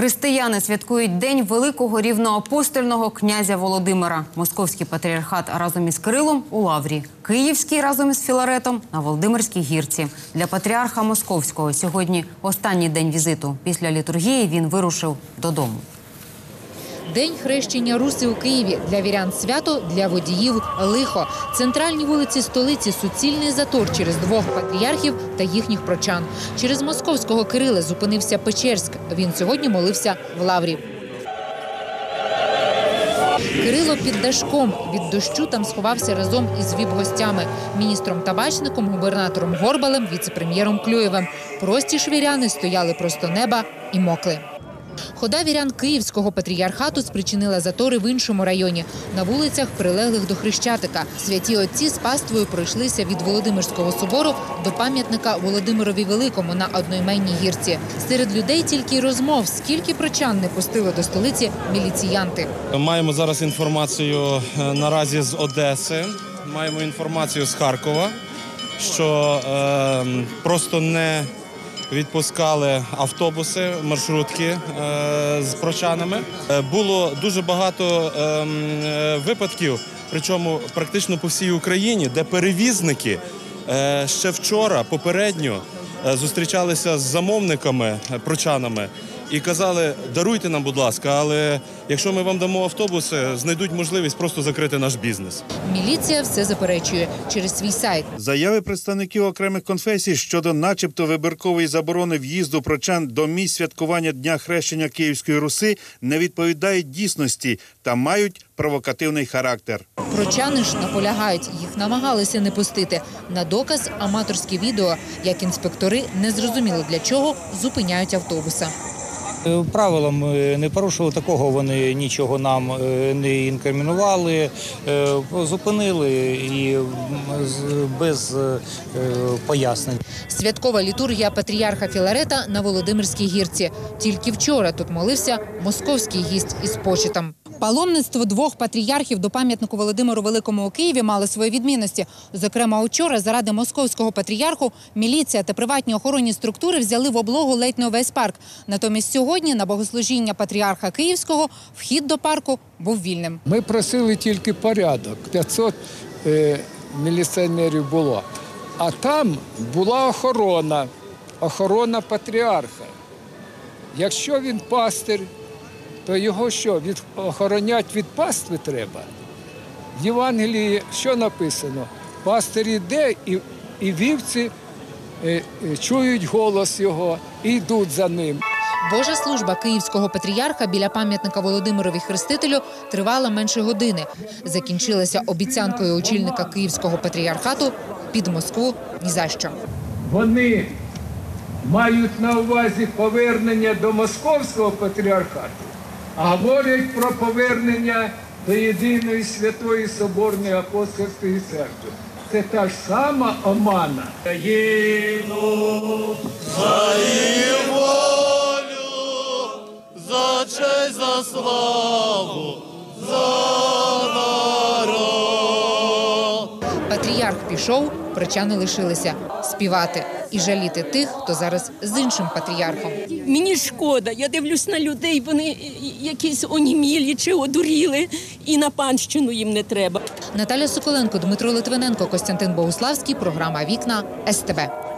Християни святкують День великого рівноапостольного князя Володимира. Московський патріархат разом із Кирилом у Лаврі. Київський разом із Філаретом на Володимирській гірці. Для патріарха Московського сьогодні останній день візиту. Після літургії він вирушив додому. День хрещення Руси у Києві для вірян свято, для водіїв лихо. Центральні вулиці столиці суцільний затор через двох патріархів та їхніх прочан. Через московського Кирила зупинився Печерськ. Він сьогодні молився в Лаврі. Кирило під дашком від дощу там сховався разом із віп-гостями – міністром табачником, губернатором Горбалем, віце-прем'єром Клюєвим. Прості ж віряни стояли просто неба і мокли. Хода вірян Київського патріархату спричинила затори в іншому районі на вулицях, прилеглих до Хрещатика. Святі отці з паствою пройшлися від Володимирського собору до пам'ятника Володимирові Великому на одноіменній гірці. Серед людей тільки й розмов, скільки прочан не пустили до столиці міліціянти. Маємо зараз інформацію е, наразі з Одеси, маємо інформацію з Харкова, що е, просто не відпускали автобуси, маршрутки е, з прочанами. Е, було дуже багато е, м, е, випадків, причому практично по всій Україні, де перевізники ще вчора попередньо зустрічалися з замовниками, прочанами. І казали, даруйте нам, будь ласка, але якщо ми вам дамо автобуси, знайдуть можливість просто закрити наш бізнес. Міліція все заперечує через свій сайт. Заяви представників окремих конфесій щодо, начебто, вибіркової заборони в'їзду прочан до місць святкування Дня хрещення Київської Руси не відповідають дійсності та мають провокативний характер. Прочани ж наполягають, їх намагалися не пустити. На доказ аматорське відео, як інспектори незрозуміло для чого зупиняють автобуса. Е, Правилам е, не порушили такого, вони нічого нам е, не інкримінували, зупинили і без пояснень. Святкова літургія патріарха Філарета на Володимирській гірці. Тільки вчора тут молився московський гість із почетом. Паломництво двох патріархів до пам'ятнику Володимиру Великому у Києві мали свої відмінності. Зокрема, учора заради московського патріарху міліція та приватні охоронні структури взяли в облогу ледь не увесь парк. Натомість сьогодні на богослужіння патріарха Київського вхід до парку був вільним. Ми просили тільки порядок. 500 е, міліціонерів було. А там була охорона, охорона патріарха. Якщо він пастир, то його що, від, охоронять від пастви треба? В Євангелії що написано? Пастир іде і, і вівці е, е, чують голос його і йдуть за ним. Божа служба київського патріарха біля пам'ятника Володимирові Хрестителю тривала менше години. Закінчилася обіцянкою очільника київського патріархату під Москву ні за що. Вони мають на увазі повернення до московського патріархату, говорять про повернення до єдиної святої соборної апостольської церкви. Це та ж сама омана. За честь, за славу, Патріарх пішов, прочани лишилися співати і жаліти тих, хто зараз з іншим патріархом. Мені шкода, я дивлюсь на людей, вони якісь онімілі чи одуріли, і на панщину їм не треба. Наталя Соколенко, Дмитро Литвиненко, Костянтин Богуславський. Програма Вікна СТБ.